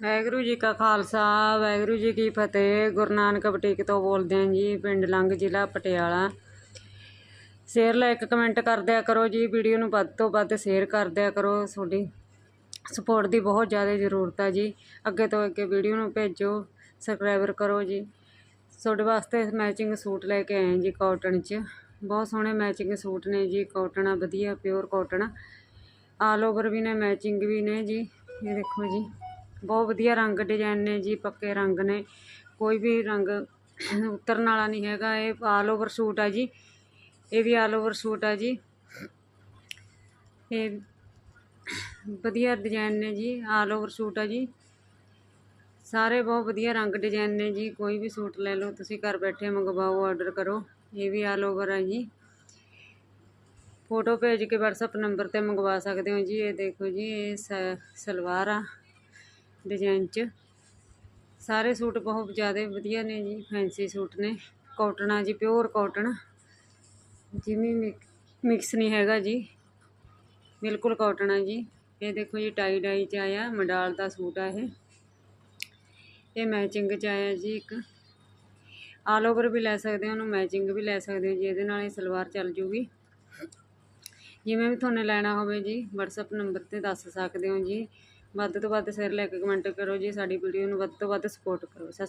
ਵਾਹਿਗੁਰੂ ਜੀ ਕਾ ਖਾਲਸਾ, ਵਾਹਿਗੁਰੂ ਜੀ ਕੀ ਫਤਿਹ। ਗੁਰੂ ਨਾਨਕ ਬਟੀਕ ਤੋਂ ਬੋਲਦੇ ਹਾਂ ਜੀ, ਪਿੰਡ ਲੰਗ ਜ਼ਿਲ੍ਹਾ ਪਟਿਆਲਾ। ਸ਼ੇਅਰ ਲਾਈਕ ਕਮੈਂਟ ਕਰ ਦਿਆ ਕਰੋ ਜੀ ਵੀਡੀਓ ਨੂੰ ਵੱਧ ਤੋਂ ਵੱਧ ਸ਼ੇਅਰ ਕਰ ਦਿਆ ਕਰੋ। ਤੁਹਾਡੀ ਸਪੋਰਟ ਦੀ ਬਹੁਤ ਜ਼ਿਆਦਾ ਜ਼ਰੂਰਤ ਹੈ ਜੀ। ਅੱਗੇ ਤੋਂ ਅੱਗੇ ਵੀਡੀਓ ਨੂੰ ਭੇਜੋ ਸਬਸਕ੍ਰਾਈਬਰ ਕਰੋ ਜੀ। ਤੁਹਾਡੇ ਵਾਸਤੇ ਮੈਚਿੰਗ ਸੂਟ ਲੈ ਕੇ ਆਏ ਜੀ ਕਾਟਨ 'ਚ। ਬਹੁਤ ਸੋਹਣੇ ਮੈਚਿੰਗ ਸੂਟ ਨੇ ਜੀ ਕਾਟਨ ਆ, ਵਧੀਆ ਪਿਓਰ ਕਾਟਨ ਆਲ ਓਵਰ ਵੀ ਨੇ ਮੈਚਿੰਗ ਵੀ ਨੇ ਜੀ। ਇਹ ਦੇਖੋ ਜੀ। ਬਹੁਤ ਵਧੀਆ ਰੰਗ ਡਿਜ਼ਾਇਨ ਨੇ ਜੀ, ਪੱਕੇ ਰੰਗ ਨੇ। ਕੋਈ ਵੀ ਰੰਗ ਉਤਰਨ ਵਾਲਾ ਨਹੀਂ ਹੈਗਾ, ਇਹ ਆਲ ਓਵਰ ਸੂਟ ਆ ਜੀ। ਇਹ ਵੀ ਆਲ ਓਵਰ ਸੂਟ ਆ ਜੀ। ਇਹ ਵਧੀਆ ਡਿਜ਼ਾਈਨ ਨੇ ਜੀ ਆਲ ਓਵਰ ਸੂਟ ਆ ਜੀ। ਸਾਰੇ ਬਹੁਤ ਵਧੀਆ ਰੰਗ ਡਿਜ਼ਾਈਨ ਨੇ ਜੀ। ਕੋਈ ਵੀ ਸੂਟ ਲੈ ਲਓ, ਤੁਸੀਂ ਘਰ ਬੈਠੇ ਮੰਗਵਾਓ ਆਰਡਰ ਕਰੋ। ਇਹ ਵੀ ਆਲ ਓਵਰ ਆ ਜੀ। ਫੋਟੋ ਭੇਜ ਕੇ WhatsApp ਨੰਬਰ ਤੇ ਮੰਗਵਾ ਸਕਦੇ ਹੋ ਜੀ। ਇਹ ਦੇਖੋ ਜੀ, ਇਹ ਸਲਵਾਰ ਆ। ਡਿਜ਼ਾਈਨ 'ਚ। ਸਾਰੇ ਸੂਟ ਬਹੁਤ ਜ਼ਿਆਦਾ ਵਧੀਆ ਨੇ ਜੀ ਫੈਂਸੀ ਸੂਟ ਨੇ। ਕਾਟਨ ਆ ਜੀ ਪਿਓਰ ਕਾਟਨ ਜਿਵੇਂ ਮਿਕਸ ਨਹੀਂ ਹੈਗਾ ਜੀ। ਬਿਲਕੁਲ ਕਾਟਨ ਆ ਜੀ। ਇਹ ਦੇਖੋ ਜੀ ਟਾਈ ਡਾਈ 'ਚ ਆਇਆ, ਮਡਾਲ ਦਾ ਸੂਟ ਆ ਇਹ। ਇਹ ਮੈਚਿੰਗ 'ਚ ਆਇਆ ਜੀ ਇੱਕ। ਆਲ ਓਵਰ ਵੀ ਲੈ ਸਕਦੇ ਹੋ ਉਹਨੂੰ ਮੈਚਿੰਗ ਵੀ ਲੈ ਸਕਦੇ ਹੋ ਜੀ, ਇਹਦੇ ਨਾਲ ਇਹ ਸਲਵਾਰ ਚੱਲ ਜੂਗੀ। ਜਿਵੇਂ ਵੀ ਤੁਹਾਨੂੰ ਲੈਣਾ ਹੋਵੇ ਜੀ, WhatsApp ਨੰਬਰ ਤੇ ਦੱਸ ਸਕਦੇ ਹੋ ਜੀ। ਵੱਧ ਤੋਂ ਵੱਧ ਸ਼ੇਅਰ ਲੈ ਕੇ ਕਮੈਂਟ ਕਰੋ ਜੀ, ਸਾਡੀ ਵੀਡੀਓ ਨੂੰ ਵੱਧ ਤੋਂ ਵੱਧ ਸਪੋਰਟ ਕਰੋ। ਸਤਿ